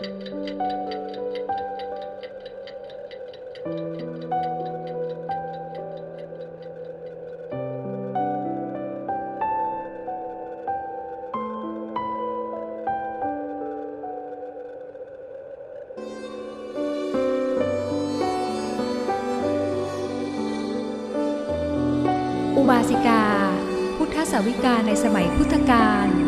อุบาสิกา พุทธสาวิกาในสมัยพุทธกาล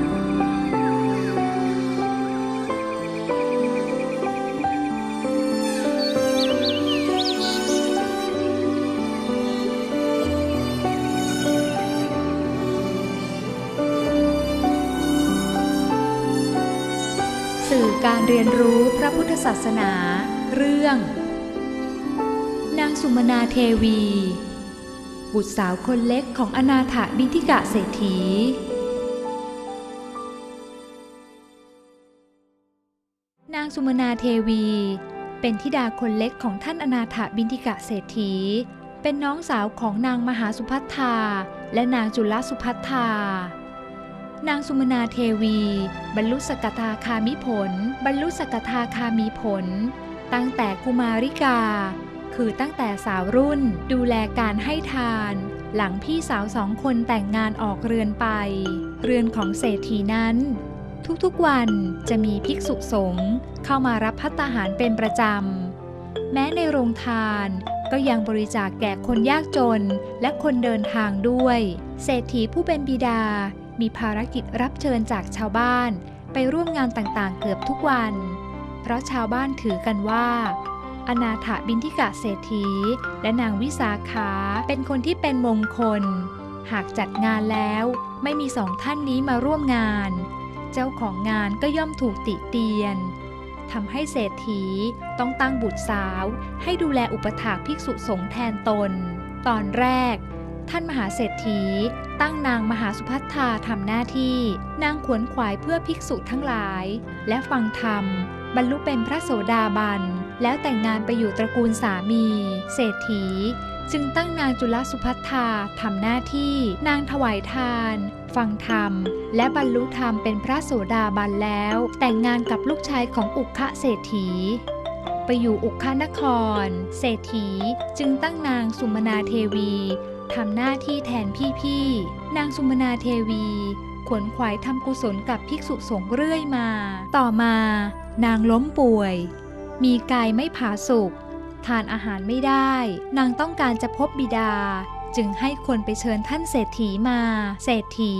สื่อการเรียนรู้พระพุทธศาสนา เรื่อง นางสุมนาเทวี บุตรสาวคนเล็กของอนาถบิณฑิกะเศรษฐี นางสุมนาเทวี เป็นธิดาคนเล็กของท่านอนาถบิณฑิกะเศรษฐี เป็นน้องสาวของนางมหาสุพัทธาและนางจุลสุพัทธา นางสุมนาเทวี บรรลุสกทาคามิผล บรรลุสกทาคามีผล ตั้งแต่กุมาริกา คือตั้งแต่สาวรุ่นดูแลการให้ทาน หลังพี่สาวสองคนแต่งงานออกเรือนไป เรือนของเศรษฐีนั้น ทุกๆวันจะมีภิกษุสงฆ์เข้ามารับพัตตาหารเป็นประจำ แม้ในโรงทานก็ยังบริจาคแก่คนยากจนและคนเดินทางด้วย เศรษฐีผู้เป็นบิดา มีภารกิจรับเชิญจากชาวบ้านไปร่วมงานต่างๆ เกือบทุกวัน เพราะชาวบ้านถือกันว่า อนาถบินทิกะเศรษฐี และนางวิสาขาเป็นคนที่เป็นมงคล หากจัดงานแล้วไม่มีสองท่านนี้มาร่วมงาน เจ้าของงานก็ย่อมถูกติเตียนทำให้เศรษฐีต้องตั้งบุตรสาว ให้ดูแลอุปถากภิกษุสงฆ์แทนตน ตอนแรก ท่านมหาเศรษฐี ตั้งนางมหาสุพัทธาทำหน้าที่นางขวนขวายเพื่อภิกษุทั้งหลาย และฟังธรรม บรรลุเป็นพระโสดาบัน แล้วแต่งงานไปอยู่ตระกูลสามี เศรษฐี จึงตั้งนางจุลสุพัทธาทำหน้าที่นางถวายทาน ฟังธรรม และบรรลุธรรมเป็นพระโสดาบันแล้ว แต่งงานกับลูกชายของอุคะเศรษฐีไปอยู่อุคานคร เศรษฐีจึงตั้งนางสุมนาเทวี ทำหน้าที่แทนพี่ๆ นางสุมนาเทวีขวนขวายทำกุศลกับภิกษุสงฆ์เรื่อยมา ต่อมา นางล้มป่วย มีกายไม่ผาสุกทานอาหารไม่ได้ นางต้องการจะพบบิดา จึงให้คนไปเชิญท่านเศรษฐีมา เศรษฐี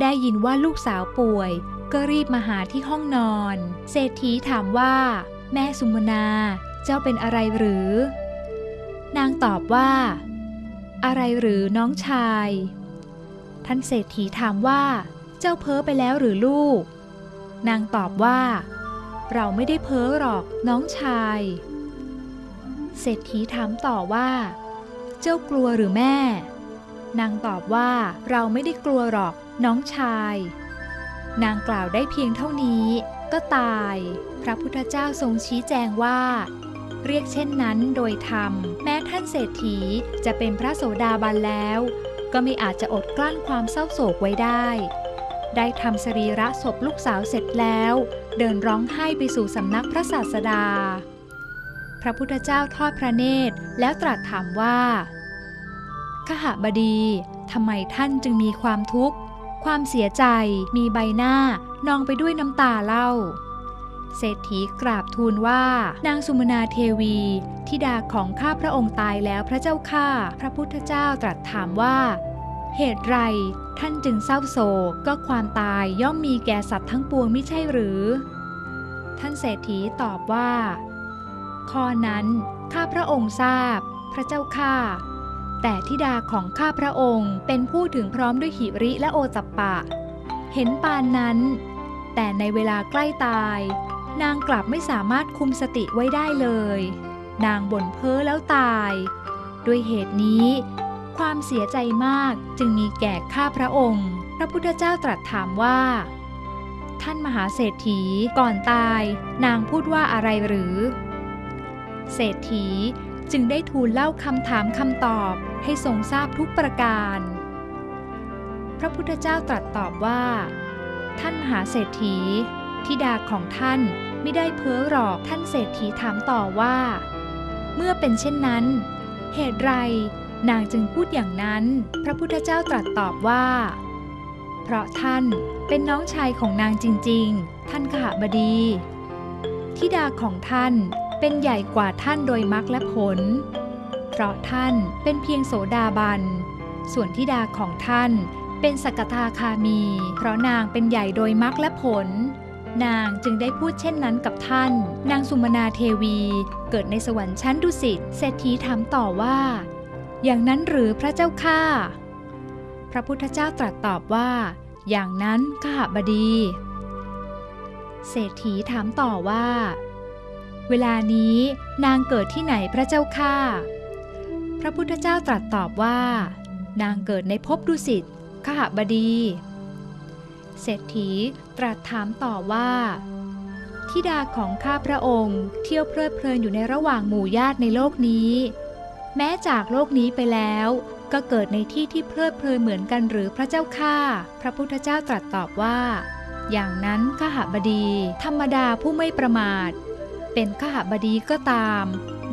ได้ยินว่าลูกสาวป่วย ก็รีบมาหาที่ห้องนอน เศรษฐีถามว่า แม่สุมนา เจ้าเป็นอะไรหรือ นางตอบว่า อะไรหรือน้องชาย ท่านเศรษฐีถามว่า เจ้าเพ้อไปแล้วหรือลูก นางตอบว่า เราไม่ได้เพ้อหรอกน้องชาย เศรษฐีถามต่อว่า เจ้ากลัวหรือแม่ นางตอบว่าเราไม่ได้กลัวหรอกน้องชาย นางกล่าวได้เพียงเท่านี้ก็ตาย พระพุทธเจ้าทรงชี้แจงว่า เรียกเช่นนั้นโดยธรรม แม้ท่านเศรษฐีจะเป็นพระโสดาบันแล้ว ก็ไม่อาจจะอดกลั้นความเศร้าโศกไว้ได้ ได้ทำสรีระศพลูกสาวเสร็จแล้ว เดินร้องไห้ไปสู่สำนักพระศาสดา พระพุทธเจ้าทอดพระเนตรแล้วตรัสถามว่าขหบดีทำไมท่านจึงมีความทุกข์ ความเสียใจมีใบหน้านองไปด้วยน้ำตาเล่า เศรษฐีกราบทูลว่า นางสุมนาเทวีธิดาของข้าพระองค์ตายแล้วพระเจ้าข้าพระพุทธเจ้าตรัสถามว่า เหตุไรท่านจึงเศร้าโศกก็ความตายย่อมมีแก่สัตว์ทั้งปวงไม่ใช่หรือ ท่านเศรษฐีตอบว่า ข้อนั้นข้าพระองค์ทราบ พระเจ้าข้าแต่ธิดาของข้าพระองค์เป็นผู้ถึงพร้อมด้วยหิริและโอตัปปะ เห็นปานนั้น แต่ในเวลาใกล้ตาย นางกลับไม่สามารถคุมสติไว้ได้เลย นางบ่นเพ้อแล้วตาย ด้วยเหตุนี้ ความเสียใจมากจึงมีแก่ข้าพระองค์ พระพุทธเจ้าตรัสถามว่า ท่านมหาเศรษฐีก่อนตาย นางพูดว่าอะไรหรือ เศรษฐีจึงได้ทูลเล่าคำถามคำตอบให้ทรงทราบทุกประการ พระพุทธเจ้าตรัสตอบว่า ท่านมหาเศรษฐี ธิดาของท่านไม่ได้เพ้อหรอกท่านเศรษฐีถามต่อว่า เมื่อเป็นเช่นนั้น เหตุไรนางจึงพูดอย่างนั้น พระพุทธเจ้าตรัสตอบว่า เพราะท่านเป็นน้องชายของนางจริง ๆ ท่านขหบดีทิดาของท่านเป็นใหญ่กว่าท่านโดยมรรคและผล เพราะท่านเป็นเพียงโสดาบัน ส่วนทิดาของท่านเป็นสกทาคามี เพราะนางเป็นใหญ่โดยมรรคและผล นางจึงได้พูดเช่นนั้นกับท่าน นางสุมนาเทวีเกิดในสวรรค์ชั้นดุสิตเศรษฐีถามต่อว่า อย่างนั้นหรือพระเจ้าข้าพระพุทธเจ้าตรัสตอบว่า อย่างนั้นข้าบดี เศรษฐีถามต่อว่า เวลานี้นางเกิดที่ไหนพระเจ้าข้าพระพุทธเจ้าตรัสตอบว่า นางเกิดในภพดุสิตขหบดี เศรษฐีตรัสถามต่อว่าทิดาของข้าพระองค์ เที่ยวเพลิดเพลินอยู่ในระหว่างหมู่ญาติในโลกนี้ แม้จากโลกนี้ไปแล้ว ก็เกิดในที่ที่เพลิดเพลินเหมือนกันหรือพระเจ้าข้าพระพุทธเจ้าตรัสตอบว่า อย่างนั้นขหบดี ธรรมดาผู้ไม่ประมาท เป็นขหบดีก็ตาม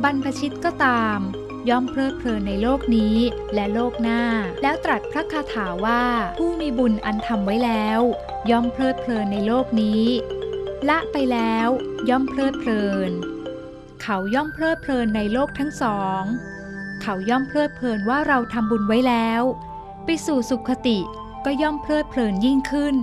บรรพชิตก็ตาม ย่อมเพลิดเพลินในโลกนี้และโลกหน้า แล้วตรัสพระคาถาว่า ผู้มีบุญอันทำไว้แล้ว ย่อมเพลิดเพลินในโลกนี้ ละไปแล้วย่อมเพลิดเพลิน เขาย่อมเพลิดเพลินในโลกทั้งสอง เขาย่อมเพลิดเพลินว่าเราทำบุญไว้แล้ว ไปสู่สุขติก็ย่อมเพลิดเพลินยิ่งขึ้น